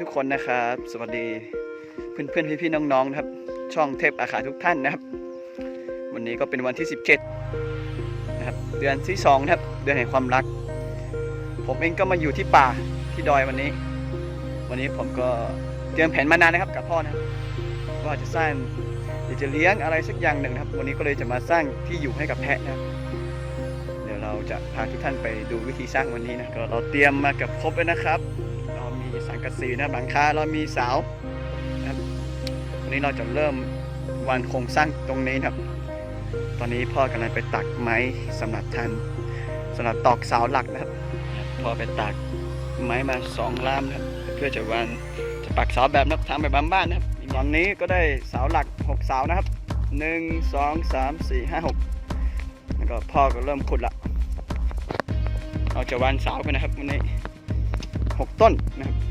ทุกคนนะครับ สวัสดีเพื่อนเพื่อนพี่พี่ๆน้องๆนะครับ ช่องเทพอาขาทุกท่านนะครับ วันนี้ก็เป็นวันที่ 17นะครับเดือนที่2นะครับ เดือนแห่งความรัก ผมเองก็มาอยู่ที่ป่าที่ดอยวันนี้ วันนี้ผมก็เตรียมแผนมานานนะครับกับพ่อนะครับว่าจะสร้างเดี๋ยวจะเลี้ยงอะไรสักอย่างหนึ่งนะครับ วันนี้ก็เลยจะมาสร้างที่อยู่ให้กับแพะนะครับเดี๋ยวเราจะพาทุกท่านไปดูวิธีสร้างวันนี้นะก็เราเตรียมมากับครบเลยนะครับ สังกะสีนะหลังคาเรามีเสานะครับวันนี้เราจะเริ่มวันโครงสร้างตรงนี้นะครับ ตอนนี้พ่อกำลังไปตักไม้สำหรับทันสำหรับตอกเสาหลักนะครับพ่อไปตักไม้มาสองล่ามนะครับ เพื่อจะวันจะปักเสาแบบนับทางแบบบ้านนะครับตอนนี้ก็ได้เสาหลักหกเสานะครับหนึ่งสองสามสี่ห้าหกแล้วก็พ่อก็เริ่มขุดละเราจะวานเสากันนะครับวันนี้หกต้นนะครับ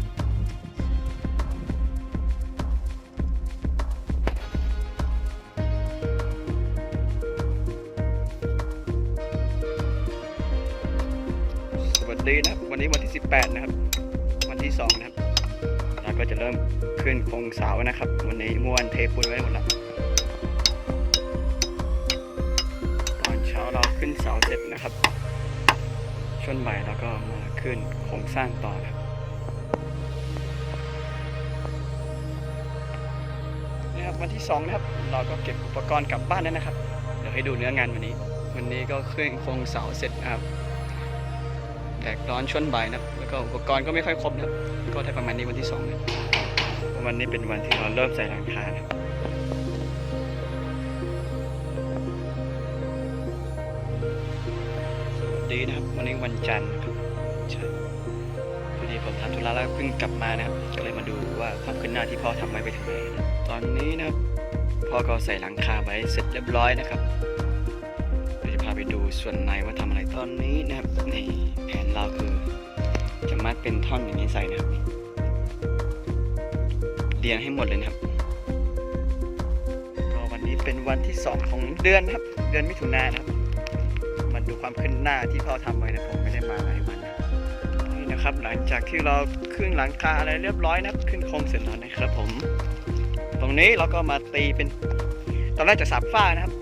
สวันะครับวันนี้วันที่ 18 นะครับ วันที่ 2 นะครับเราก็จะเริ่มขึ้นโครงเสานะครับ วันนี้มื่อวนเทปูนไว้หมดแล้วตอนเช้าเราขึ้นเสาเสร็จนะครับช่วงบ่ายเราก็มาขึ้นโครงสร้างต่อนะครับนี่ครับวันที่สองนะครับ เราก็เก็บอุปกรณ์กลับบ้านแล้วนะครับ เดี๋ยวให้ดูเนื้องานวันนี้ วันนี้ก็ขึ้นโครงเสาเสร็จนะครับ แดดร้อนช่วงบ่ายนะครับแล้วก็อุปกรณ์ก็ไม่ค่อยครบนะครับก็ได้ประมาณนี้วันที่สองนะวันนี้เป็นวันที่เราเริ่มใส่หลังคานะครับสวัสดีนะครับวันนี้วันจันทร์นะครับใช่วันนี้ผมทำธุระแล้วเพิ่งกลับมานะครับก็เลยมาดูว่าความคืบหน้าที่พ่อทำไว้ไปถึงไหนนะตอนนี้นะครับพ่อก็ใส่หลังคาไว้เสร็จเรียบร้อยนะครับ ส่วนในว่าทำอะไรตอนนี้นะครับนี่แผนเราคือ จะมัดเป็นท่อนอย่างนี้ใส่นะครับ เรียงให้หมดเลยนะครับก็วันนี้เป็นวันที่สองของเดือนนะครับ เดือนมิถุนายนครับมาดูความขึ้นหน้าที่พ่อทำไว้นะผมไม่ได้มาหลายวันนะนี่นะครับ หลังจากที่เราขึ้นหลังคาอะไรเรียบร้อยนะขึ้นโครงเสร็จแล้วนะครับผม ตรงนี้เราก็มาตีเป็นตอนแรกจะสับฝ้านะครับ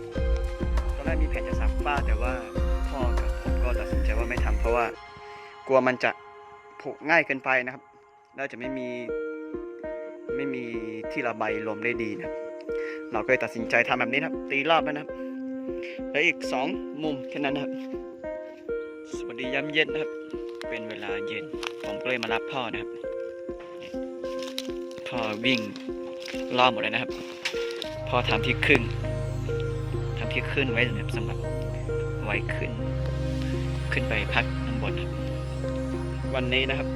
ตอนแรกมีแผนจะสับฝ้าแต่ว่าพ่อกับผมก็ตัดสินใจว่าไม่ทำเพราะว่ากลัวมันจะผุง่ายเกินไปนะครับ แล้วจะไม่มีไม่มีที่ระบายลมได้ดีนะเราก็เลยตัดสินใจทำแบบนี้นะครับตีรอบนะครับแล้วอีกสองมุมแค่นั้นนะครับ สวัสดียามเย็นนะครับ เป็นเวลาเย็น ผมก็เลยมารับพ่อนะครับ พ่อวิ่งรอบหมดเลยนะครับ พ่อทำที่ครึ่ง ทำที่ขึ้นไว้สำหรับสำหรับไว้ขึ้น ขึ้นไปพักข้างบนครับ วันนี้นะครับ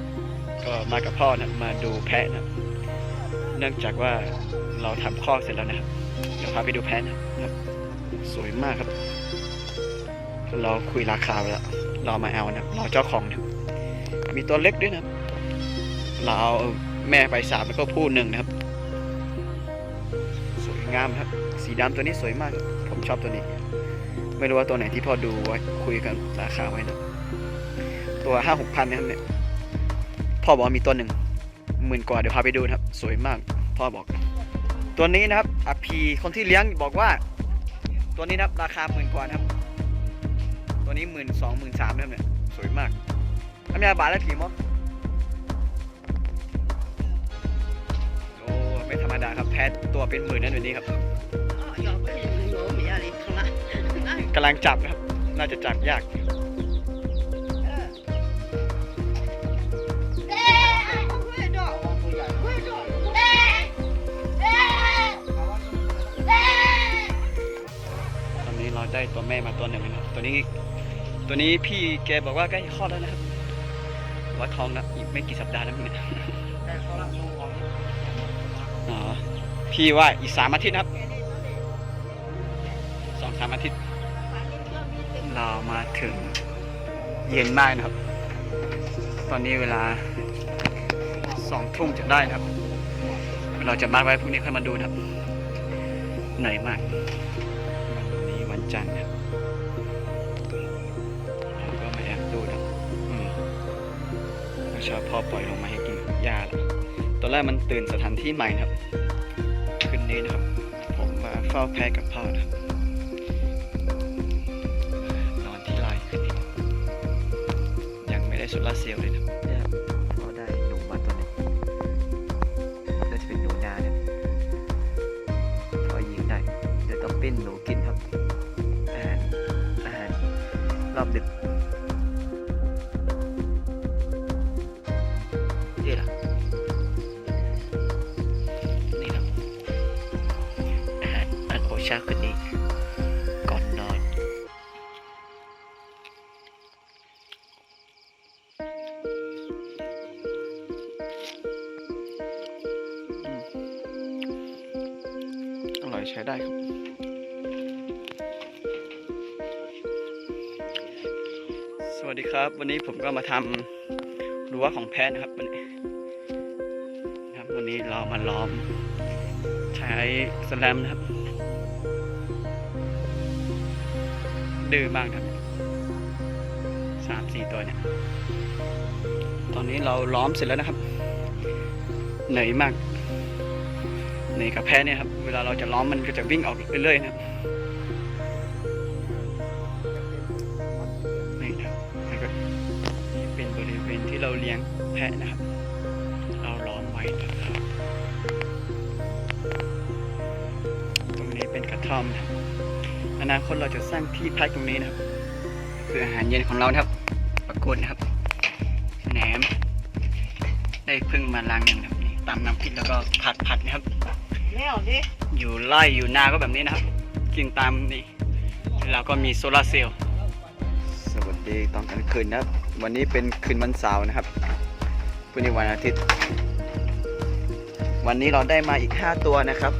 ก็มากับพ่อนะครับมาดูแพะนะครับเนื่องจากว่าเราทำข้อกเสร็จแล้วนะครับเดี๋ยวพาไปดูแพะนะครับสวยมากครับ เราคุยราคาไปแล้วเรามาเอานะครับเราเจ้าของนะครับมีตัวเล็กด้วยนะครับเราเอาแม่ไปสามแล้วก็ผู้หนึ่งนะครับ สวยงามครับ สีดำตัวนี้สวยมากครับผม ชอบตัวนี้ ไม่รู้ว่าตัวไหนที่พอดูไว้คุยกันราคาไว้นะตัวห้าหกพันนะครับเนี่ยพ่อบอกมีตัวหนึ่งหมื่นกว่าเดี๋ยวพาไปดูนะครับ สวยมากพ่อบอก ตัวนี้นะครับอภีคนที่เลี้ยงบอกว่า ตัวนี้นะครับราคาหมื่นกว่านะครับ ตัวนี้หมื่นสองหมื่นสามนะครับเนี่ยสวยมากอันนี้บาทละกี่มั้งโอ้ไม่ธรรมดาครับแพทตัวเป็นหมื่นนั่นแบบนี้ครับ กำลังจับนะครับ น่าจะจับยากตอนนี้เราได้ตัวแม่มาตัวหนึ่งนะครับตัวนี้ตัวนี้พี่แกบอกว่าใกล้คลอดแล้วนะครับวัดท้องนะอีกไม่กี่สัปดาห์แล้วนี่ยพี่ว่าอีกสามอาทิตย์นะครับสองสามอาทิตย์ เรามาถึงเย็นมากนะครับ ตอนนี้เวลาสองทุ่มจะได้นะครับ เราจะมาไว้พรุ่งนี้ค่อยมาดูนะครับเหนื่อยมาก วันนี้วันจันทร์นะครับแล้วก็มาแอบดูนะครับอืมเมื่อเช้าพ่อปล่อยลงมาให้กินหญ้าแล้วตอนแรกมันตื่นสถานที่ใหม่นะครับ คืนนี้นะครับ ผมมาเฝ้าแพะกับพ่อนะครับ โซลาร์เซลล์เลยนะครับเนี่ยครับพ่อได้หนูมาตัวหนึงน่าจะเป็นหนูนาเนี่ยพ่อยิงได้เดี๋ยวต้องปิ้นหนูกินครับอาหารอาหารรอบดึกนี่ล่ะนี่ครับอาหารอันโอชาคืนนี้ วัสดีครับ วันนี้ผมก็มาทำรั้วของแพะนะครับวันนี้นะครับวันนี้เรามาล้อม ใช้สแลมนะครับ ดื้อมากครับสามสี่ตัวเนี่ย ตอนนี้เราล้อมเสร็จแล้วนะครับ เหนื่อยมากในกระแพะเนี่ยครับ เวลาเราจะล้อมมันก็จะวิ่งออกเรื่อยๆนะครับ ลี้ยงแพะนะครับ เราล้อมไว้นะครับตรงนี้เป็นกระท่อมนะครับอนาคตเราจะสร้างที่พักตรงนี้นะครับ คืออาหารเย็นของเรานะครับปรากฏนะครับแหนม ได้เพิ่งมาล้างหนึ่งนะครับนี่ตำน้ำพริกแล้วก็ผัดผัดนะครับ แล้วดิอยู่ไร่อยู่นาก็แบบนี้นะครับ กินตามนี่แล้วก็มีโซลาร์เซลล์สวัส ดีตอนกลางคืนนะครับ วันนี้เป็นคืนวันเสาร์นะครับพรุ่งนี้วันอาทิตย์ วันนี้เราได้มาอีก 5 ตัวนะครับ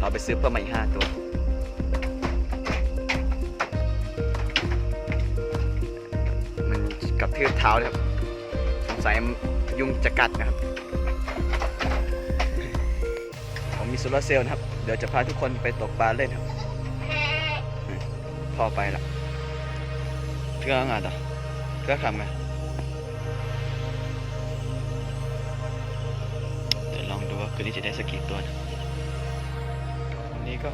เราไปซื้อเพิ่มมาอีก 5 ตัวมันกับทืบเท้าเลยครับสงสัยยุงจะกัดนะครับ ผมมีโซลาเซลล์นะครับ เดี๋ยวจะพาทุกคนไปตกปลาเล่นครับพ่อไปละ เพื่อไงต่อเพื่อทำไงเดี๋ยวลองดูว่าคืนนี้จะได้สกีตัวนะวันนี้ก็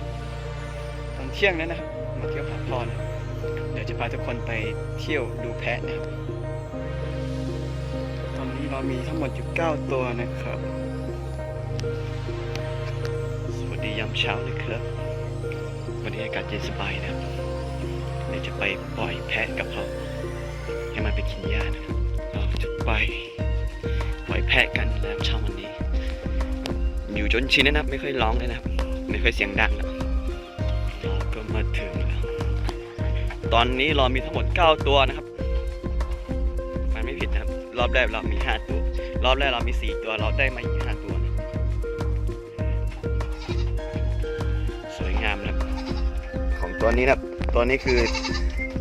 ตอนเที่ยงแล้วนะครับมาเที่ยวพักผ่อนนะเดี๋ยวจะพาทุกคนไปเที่ยวดูแพะนะครับ ตอนนี้เรามีทั้งหมดอยู่9ตัวนะครับ สวัสดียามเช้านะครับ วันนี้อากาศเย็นสบายนะครับ เดี๋ยวจะไปปล่อยแพะกับเขาให้มันไปกินหญ้านะครับเราจะไปปล่อยแพะกันแล้วเช้าวันนี้ อยู่จนชินแล้วนะครับ ไม่ค่อยร้องเลยนะครับ ไม่ค่อยเสียงดังแล้วเราก็มาถึงแล้ว ตอนนี้เรามีทั้งหมด 9 ตัวนะครับ มันไม่ผิดนะครับ รอบแรกเรามี 5 ตัว รอบแรกเรามี 4 ตัวเราได้มาอีก5ตัวนะสวยงามนะครับ ของตัวนี้นะครับ ตัวนี้คือ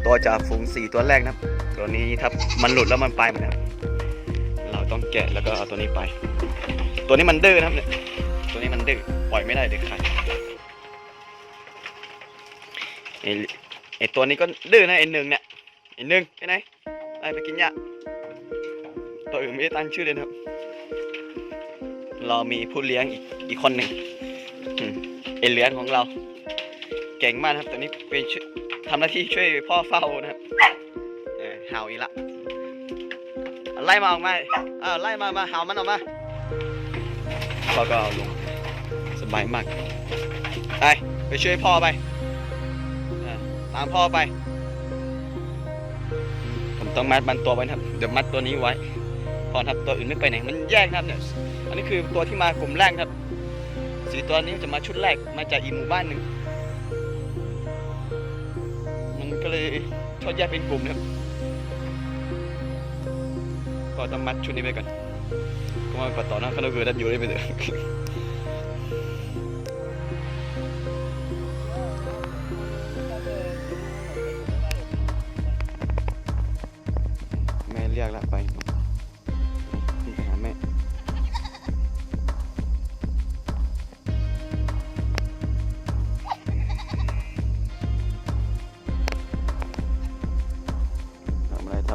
ตัวจ่าฝูงสี่ตัวแรกนะครับ ตัวนี้ถ้ามันหลุดแล้วมันไปหมดนะครับ เราต้องแกะแล้วก็เอาตัวนี้ไป ตัวนี้มันดื้อนะครับเนี่ยตัวนี้มันดื้อปล่อยไม่ได้เด็ดขาดไอ้ไอตัวนี้ก็ดื้อนะไอ้หนึ่งเนี่ยไอ้หนึ่งไปไหนไปไปกินหญ้าตัวอื่นไม่ได้ตั้งชื่อเลยนะครับ เรามีผู้เลี้ยงอีกอีกคนหนึ่งอืมเลียนของเรา เก่งมากนะครับตอนนี้เป็นช่วยทำหน้าที่ช่วยพ่อเฝ้านะครับเออเห่าอีกละไล่มาออกมาอ่าไล่มามาเห่ามันออกมาพ่อก็เอาลงสบายมากไปไปช่วยพ่อไปตามพ่อไป ผมต้องมัดมันตัวไว้ครับเดี๋ยวมัดตัวนี้ไว้พอครับตัวอื่นไม่ไปไหนมันแยกครับเนี่ยอันนี้คือตัวที่มากลุ่มแรกครับสีตัวนี้จะมาชุดแรกมาจากอีกหมู่บ้านหนึ่ง ก็เลยชอบแยกเป็นกลุ่มนะครับก็ต้องมัดชุดนี้ไปก่อนก็มาปัดต่อหน้าก็ต้องคือดันอยู่ได้ไปเถอะ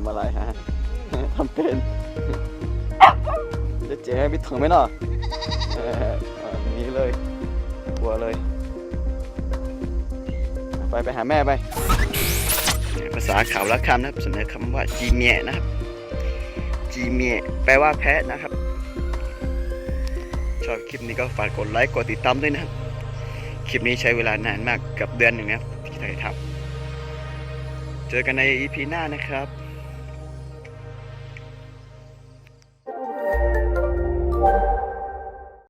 ำอะไรทำอะไรฮะทำเป็นจะเจ๊พี่ถึงไหมเนาะเออเอาอย่างนี้เลยกลัวเลย ไปไปหาแม่ไป ภาษาขาวละคำนะครับเสนอคำว่าจีเมียนะครับ จีเมียแปลว่าแพะนะครับ ชอบคลิปนี้ก็ฝากกดไลค์กดติดตามด้วยนะครับ คลิปนี้ใช้เวลานานมากเกับเดือนหนึ่งนะครับที่ถ่ายทำเจอกันใน EP หน้านะครับ